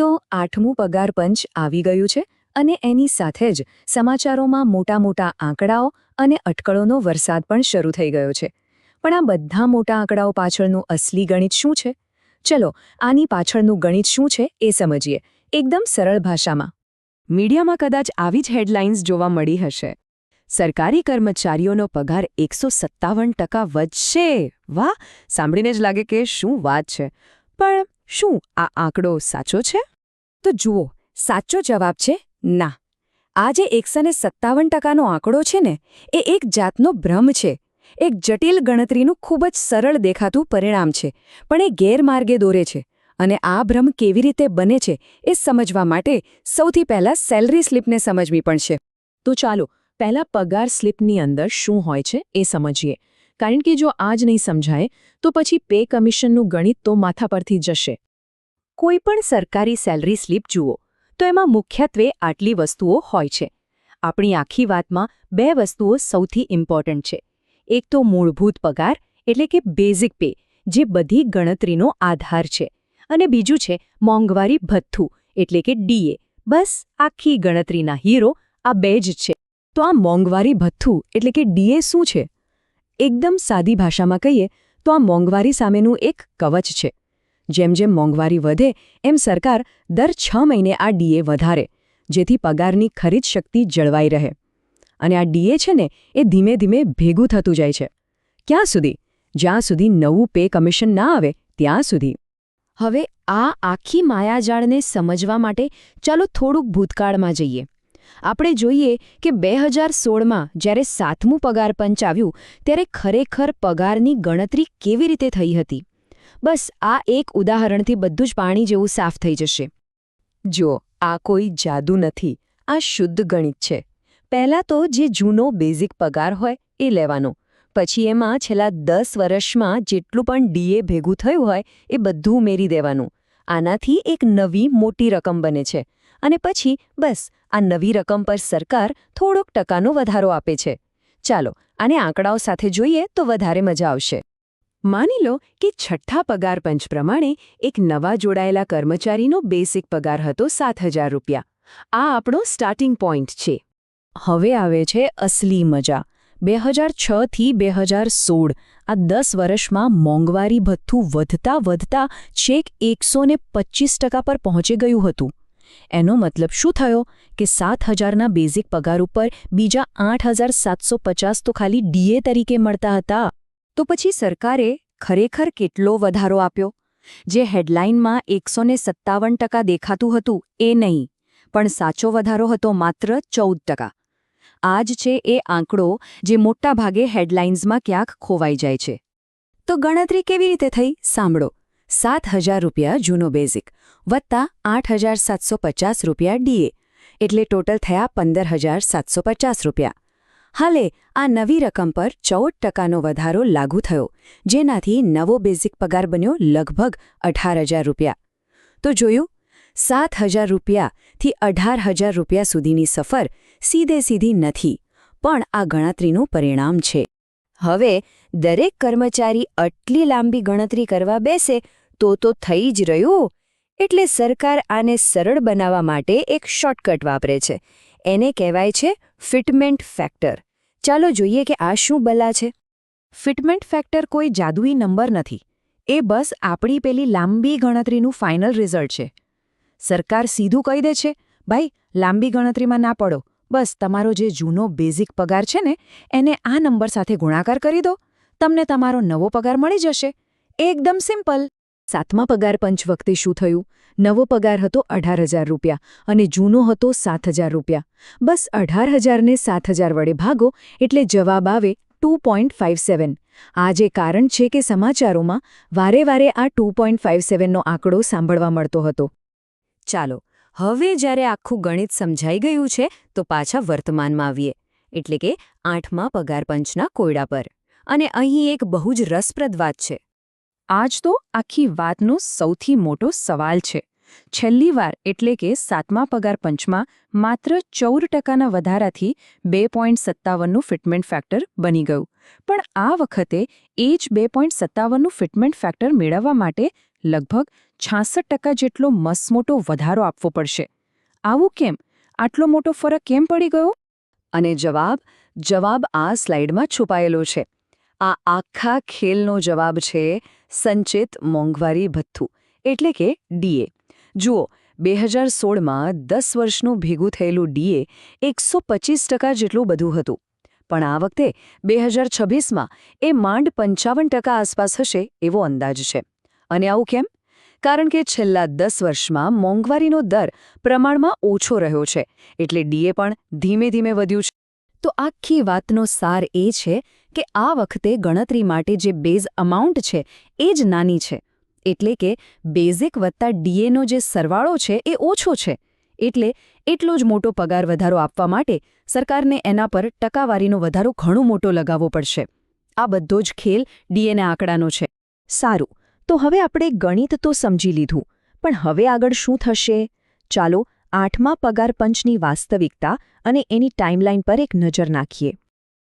તો આઠમું પગાર પંચ આવી ગયું છે અને એની સાથે જ સમાચારોમાં મોટા મોટા આંકડાઓ અને અટકળોનો વરસાદ પણ શરૂ થઈ ગયો છે. પણ આ બધા મોટા આંકડાઓ પાછળનું અસલી ગણિત શું છે? ચલો, આની પાછળનું ગણિત શું છે એ સમજીએ. એકદમ સરળ ભાષામાં. મીડિયામાં કદાચ આવી જ હેડલાઇન્સ જોવા મળી હશે. સરકારી કર્મચારીઓનો પગાર એકસો સત્તાવન ટકા વધશે. વાહ, સાંભળીને જ લાગે કે શું વાત છે. પણ શું આ આંકડો સાચો છે? તો જુઓ, સાચો જવાબ છે ના. આ જે સત્તાવન ટકાનો આંકડો છે ને, એ એક જાતનો ભ્રમ છે. એક જટિલ ગણતરીનું ખૂબ જ સરળ દેખાતું પરિણામ છે, પણ એ ગેરમાર્ગે દોરે છે. અને આ ભ્રમ કેવી રીતે બને છે, એ સમજવા માટે સૌથી પહેલા સેલરી સ્લિપને સમજવી પડશે. તો ચાલો, પહેલા પગાર સ્લિપની અંદર શું હોય છે એ સમજીએ. કારણ કે જો આ જ નહીં સમજાય, તો પછી પે કમિશનનું ગણિત તો માથા પરથી જશે. કોઈ પણ સરકારી સેલરી સ્લીપ જુઓ, તો એમાં મુખ્યત્વે આટલી વસ્તુઓ હોય છે. આપણી આખી વાતમાં બે વસ્તુઓ સૌથી ઇમ્પોર્ટન્ટ છે. એક તો મૂળભૂત પગાર, એટલે કે બેઝિક પે, જે બધી ગણતરીનો આધાર છે. અને બીજું છે મોંઘવારી ભથ્થું, એટલે કે ડીએ બસ, આખી ગણતરીના હીરો, આ બે જ છે. તો આ મોંઘવારી ભથ્થું, એટલે કે ડીએ શું છે? એકદમ સાદી ભાષામાં કહીએ, તો આ મોંઘવારી સામેનું એક કવચ છે. જેમ જેમ મોંઘવારી વધે, એમ સરકાર દર છ મહિને આ ડીએ વધારે, જેથી પગારની ખરીદ શક્તિ જળવાઈ રહે. અને આ ડીએ છે ને, એ ધીમે ધીમે ભેગું થતું જાય છે. ક્યાં સુધી? જ્યાં સુધી નવું પે કમિશન ના આવે, ત્યાં સુધી. હવે આ આખી માયાજાળને સમજવા માટે ચાલો થોડુંક ભૂતકાળમાં જઈએ. આપણે જોઈએ કે બે હજાર સોળમાં જ્યારે સાતમું પગાર પંચ આવ્યું ત્યારે ખરેખર પગારની ગણતરી કેવી રીતે થઈ હતી? બસ આ એક ઉદાહરણથી બધું જ પાણી જેવું સાફ થઈ જશે. જો આ કોઈ જાદુ નથી, આ શુદ્ધ ગણિત છે. પહેલાં તો જે જૂનો બેઝિક પગાર હોય એ લેવાનો. પછી એમાં છેલ્લા દસ વર્ષમાં જેટલું પણ ડીએ ભેગું થયું હોય એ બધું ઉમેરી દેવાનું. આનાથી એક નવી, મોટી રકમ બને છે. અને પછી બસ, આ નવી રકમ પર સરકાર થોડોક ટકાનો વધારો આપે છે. ચાલો, આને આંકડાઓ સાથે જોઈએ તો વધારે મજા આવશે. માની લો કે છઠ્ઠા પગાર પંચ પ્રમાણે એક નવા જોડાયેલા કર્મચારીનો બેસિક પગાર હતો સાત રૂપિયા. આ આપણો સ્ટાર્ટિંગ પોઈન્ટ છે. હવે આવે છે અસલી મજા. બે હજાર છથી બે હજાર સોળ, આ દસ વર્ષમાં મોંઘવારી ભથ્થું વધતા વધતા છેક એકસો ને ટકા પર પહોંચી ગયું હતું. એનો મતલબ શું થયો? કે સાત હજારના બેઝિક પગાર ઉપર બીજા આઠ હજાર સાતસો પચાસ તો ખાલી ડીએ તરીકે મળતા હતા. તો પછી સરકારે ખરેખર કેટલો વધારો આપ્યો? જે હેડલાઇનમાં એકસો ને સત્તાવન ટકા દેખાતું હતું, એ નહીં, પણ સાચો વધારો હતો માત્ર ચૌદ ટકા. આ જ છે એ આંકડો જે મોટાભાગે હેડલાઇન્સમાં ક્યાંક ખોવાઈ જાય છે. તો ગણતરી કેવી રીતે થઈ? સાંભળો. સાત હજાર રૂપિયા જૂનો બેઝિક, વત્તા આઠ હજાર સાતસો પચાસ રૂપિયા ડીએ, એટલે ટોટલ થયા પંદર હજાર સાતસો પચાસ રૂપિયા. હાલે, આ નવી રકમ પર ચૌદ ટકાનો વધારો લાગુ થયો, જેનાથી નવો બેઝિક પગાર બન્યો લગભગ અઢાર હજાર રૂપિયા. તો જોયું, સાત હજાર રૂપિયાથી અઢાર હજાર રૂપિયા સુધીની સફર સીધે સીધી નથી, પણ આ ગણતરીનું પરિણામ છે. હવે, દરેક કર્મચારી આટલી લાંબી ગણતરી કરવા બેસે, તો તો થઈ જ રહ્યું, એટલે સરકાર આને સરળ બનાવવા માટે એક શોર્ટકટ વાપરે છે. એને કહેવાય છે ફિટમેન્ટ ફેક્ટર. ચાલો જોઈએ કે આ શું બલા છે. ફિટમેન્ટ ફેક્ટર કોઈ જાદુઈ નંબર નથી. એ બસ આપણી પેલી લાંબી ગણતરીનું ફાઇનલ રિઝલ્ટ છે. સરકાર સીધું કહી દે છે, ભાઈ, લાંબી ગણતરીમાં ના પડો. બસ તમારો જે જૂનો બેઝિક પગાર છે ને, એને આ નંબર સાથે ગુણાકાર કરી દો. તમને તમારો નવો પગાર મળી જશે. એકદમ સિમ્પલ. સાતમા પગાર પંચ વખતે શું થયું? નવો પગાર હતો અઢાર હજાર રૂપિયા અને જૂનો હતો સાત હજાર રૂપિયા. બસ અઢાર હજારને સાત હજાર વડે ભાગો એટલે જવાબ આવે ટુ પોઈન્ટ ફાઇવ સેવન. આ જે કારણ છે કે સમાચારોમાં વારે વારે આ ટુ પોઈન્ટ ફાઇવ સેવનનો આંકડો સાંભળવા મળતો હતો. ચાલો, હવે જ્યારે આખું ગણિત સમજાઈ ગયું છે, તો પાછા વર્તમાનમાં આવીએ. એટલે કે આઠમા પગાર પંચના કોયડા પર. અને અહીં એક બહુ જ રસપ્રદ વાત છે. આજ તો આખી વાતનો સૌથી મોટો સવાલ છે. છેલ્લી વાર એટલે કે સાતમા પગાર પંચમાં માત્ર ચૌદ ટકાના વધારાથી બે પોઈન્ટ સત્તાવનનું ફિટમેન્ટ ફેક્ટર બની ગયું. પણ આ વખતે એ જ બે પોઈન્ટ સત્તાવનનું ફિટમેન્ટ ફેક્ટર મેળવવા માટે લગભગ છાસઠ ટકા જેટલો મસમોટો વધારો આપવો પડશે. આવું કેમ? આટલો મોટો ફરક કેમ પડી ગયો? અને જવાબ? જવાબ આ સ્લાઇડમાં છુપાયેલો છે. આ આખા ખેલનો જવાબ છે સંચિત મોંઘવારી ભથ્થું, એટલે કે ડીએ. જુઓ બે હજાર સોળમાં દસ વર્ષનું ભેગું થયેલું ડીએ એકસો પચીસ ટકા જેટલું બધું હતું. પણ આ વખતે બે હજાર છવ્વીસમાં એ માંડ પંચાવન ટકા આસપાસ હશે એવો અંદાજ છે. અને આવું કેમ? કારણ કે છેલ્લા દસ વર્ષમાં મોંઘવારીનો દર પ્રમાણમાં ઓછો રહ્યો છે, એટલે ડીએ પણ ધીમે ધીમે વધ્યું છે. તો આખી વાતનો સાર એ છે કે આ વખતે ગણતરી માટે જે બેઝ અમાઉન્ટ છે, એ જ નાની છે. એટલે કે બેઝિક વત્તા ડીએનો જે સરવાળો છે, એ ઓછો છે. એટલે એટલો જ મોટો પગાર વધારો આપવા માટે સરકારને એના પર ટકાવારીનો વધારો ઘણો મોટો લગાવવો પડશે. આ બધો જ ખેલ ડીએના આંકડાનો છે. સારું, તો હવે આપણે ગણિત તો સમજી લીધું, પણ હવે આગળ શું થશે? ચાલો આઠમા પગાર પંચની વાસ્તવિકતા અને એની ટાઈમલાઈન પર એક નજર નાખીએ.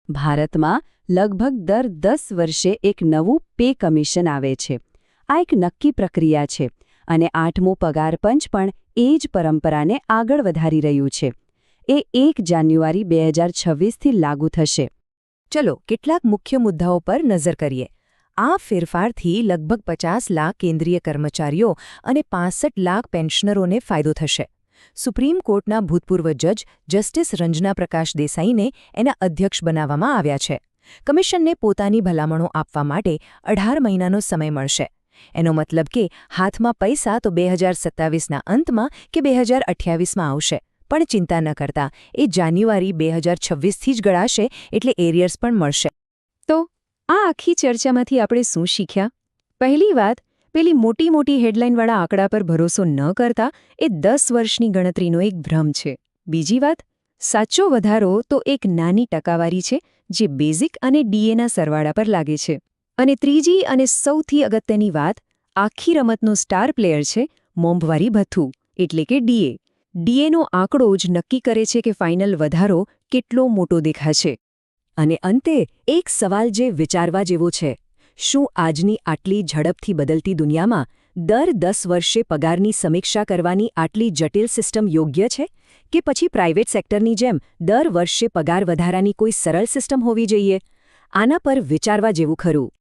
ભારતમાં લગભગ દર દસ વર્ષે એક નવું પે કમિશન આવે છે. આ એક નક્કી પ્રક્રિયા છે અને આઠમું પગાર પંચ પણ એ જ પરંપરાને આગળ વધારી રહ્યું છે. એ એક જાન્યુઆરી બે હજાર છવ્વીસથી લાગુ થશે. ચલો, કેટલાક મુખ્ય મુદ્દાઓ પર નજર કરીએ. આ ફેરફારથી લગભગ પચાસ લાખ કેન્દ્રીય કર્મચારીઓ અને પાસઠ લાખ પેન્શનરોને ફાયદો થશે. સુપ્રીમ કોર્ટના ભૂતપૂર્વ જજ જસ્ટિસ રંજના પ્રકાશ દેસાઈને એના અધ્યક્ષ બનાવવામાં આવ્યા છે. કમિશનને પોતાની ભલામણો આપવા માટે અઢાર મહિનાનો સમય મળશે. એનો મતલબ કે હાથમાં પૈસા તો બે હજાર સત્તાવીસના અંતમાં કે બે હજાર અઠ્યાવીસમાં આવશે. પણ ચિંતા ન કરતા, એ જાન્યુઆરી બે હજાર છવ્વીસથી જ ગળાશે એટલે એરિયર્સ પણ મળશે. તો, આ આખી ચર્ચામાંથી આપણે શું શીખ્યા? પહેલી વાત પેલી મોટી મોટી હેડલાઇનવાળા આંકડા પર ભરોસો ન કરતા એ દસ વર્ષની ગણતરીનો એક ભ્રમ છે. બીજી વાત, સાચો વધારો તો એક નાની ટકાવારી છે જે બેઝિક અને ડીએના સરવાળા પર લાગે છે. અને ત્રીજી અને સૌથી અગત્યની વાત, આખી રમતનો સ્ટાર પ્લેયર છે મોંઘવારી ભથ્થું, એટલે કે ડીએ. ડીએનો આંકડો જ નક્કી કરે છે કે ફાઇનલ વધારો કેટલો મોટો દેખાશે. અને અંતે એક સવાલ જે વિચારવા જેવો છે શું આજની આટલી ઝડપથી બદલતી દુનિયામાં દર દસ વર્ષે પગારની સમીક્ષા કરવાની આટલી જટિલ સિસ્ટમ યોગ્ય છે? કે પછી પ્રાઇવેટ સેક્ટરની જેમ દર વર્ષે પગાર વધારાની કોઈ સરળ સિસ્ટમ હોવી જોઈએ? આના પર વિચારવા જેવું ખરું.